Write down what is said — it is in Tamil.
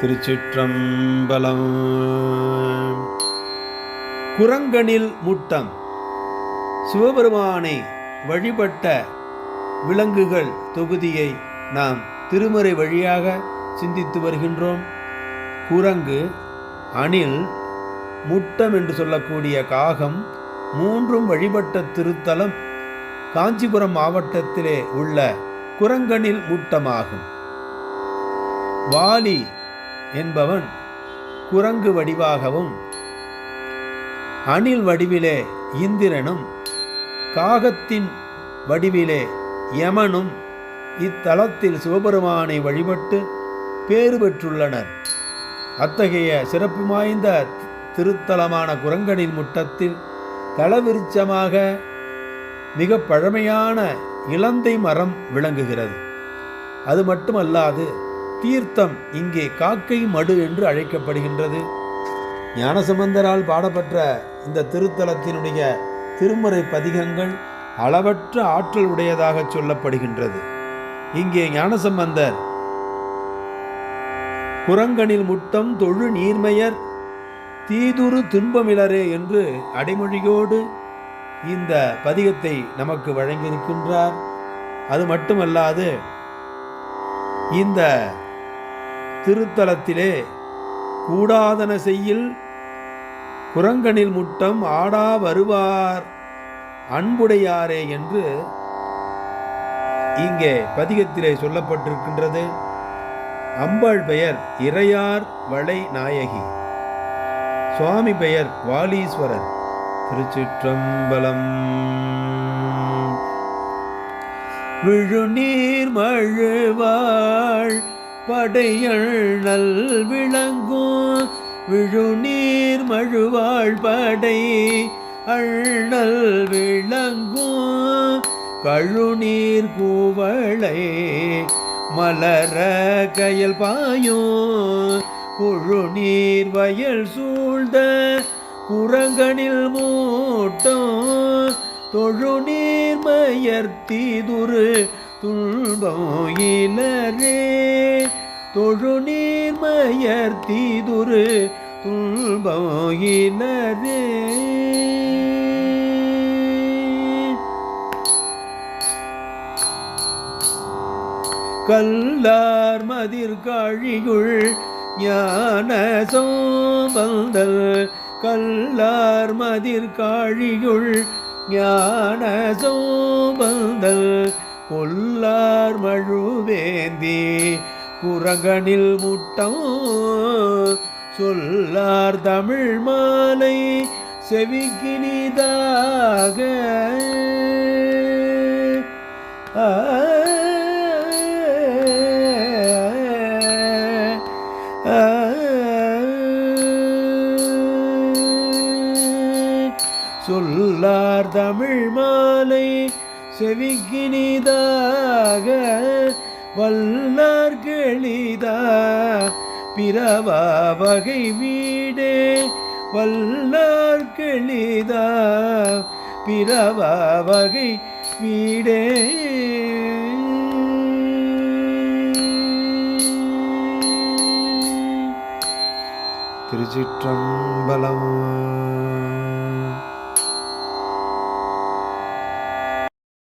திருச்சிற்றம்பலம். குரங்கனில் முட்டம். சிவபெருமானை வழிபட்ட விலங்குகள் தொகுதியை நாம் திருமறை வழியாக சிந்தித்து வருகின்றோம். குரங்கு அணில் முட்டம் என்று சொல்லக்கூடிய காகம் மூன்றும் வழிபட்ட திருத்தலம் காஞ்சிபுரம் மாவட்டத்திலே உள்ள குரங்கனில் முட்டமாகும். வாலி என்பவன் குரங்கு வடிவாகவும் அணில் வடிவிலே இந்திரனும் காகத்தின் வடிவிலே யமனும் இத்தலத்தில் சிவபெருமானை வழிபட்டு பேறு பெற்றுள்ளனர். அத்தகைய சிறப்பு வாய்ந்த திருத்தலமான குரங்கனின் முட்டத்தில் தளவிருச்சமாக மிக பழமையான இலந்தை மரம் விளங்குகிறது. அது மட்டுமல்லாது தீர்த்தம் இங்கே காக்கை மடு என்று அழைக்கப்படுகின்றது. ஞானசம்பந்தரால் பாடப்பெற்ற இந்த திருத்தலத்தினுடைய திருமறை பதிகங்கள் அளவற்ற ஆற்றல் உடையதாக சொல்லப்படுகின்றது. இங்கே ஞானசம்பந்தர் குரங்கனில் முட்டம் தொழு நீர்மையர் தீதுரு துன்பமிலரே என்று அடைமொழியோடு இந்த பதிகத்தை நமக்கு வழங்கியிருக்கின்றார். அது மட்டுமல்லாது இந்த திருத்தலத்திலே கூடாதன செய்யில் குரங்கனில் முட்டம் ஆடா வருவார் அன்புடையாரே என்று இங்கே பதிகத்திலே சொல்லப்பட்டிருக்கின்றது. அம்பாள் பெயர் இறையார் வளை நாயகி. சுவாமி பெயர் வாலீஸ்வரர். திருச்சிற்றம்பலம். விழுநீர் மழுவா படையண்ணல் விளங்கும். விழுநீர் மழுவாள் படை அண்ணல் விளங்கும். கழுநீர் கூவளை மலர கயல் பாயும். குழுநீர் வயல் சூழ்ந்த குரங்கனில் மூட்டம். தொழுநீர் மயர்த்தீதுரு துன்பம் இலரே. தொழுநீர் மயர்த்தீதுரு தீதுரு இலரே கல்லார் மதிர் காழிகுள் ஞான சோம்பந்தல். கல்லார் மதிர் காழிகுள் ஞான சோம்பந்தல். கொல்லார் மழுவேந்தி குரங்கனில் முட்டம் சொல்லார் தமிழ் மாலை செவிக்கினிதாக சொல்லார் தமிழ் மாலை செவிக்கினிதாக வல்லார் கெளிதா பிறவா வகை வீடே. வல்லார் கெளிதா பிறவா வகை வீடே. திருச்சிற்றம்பலம்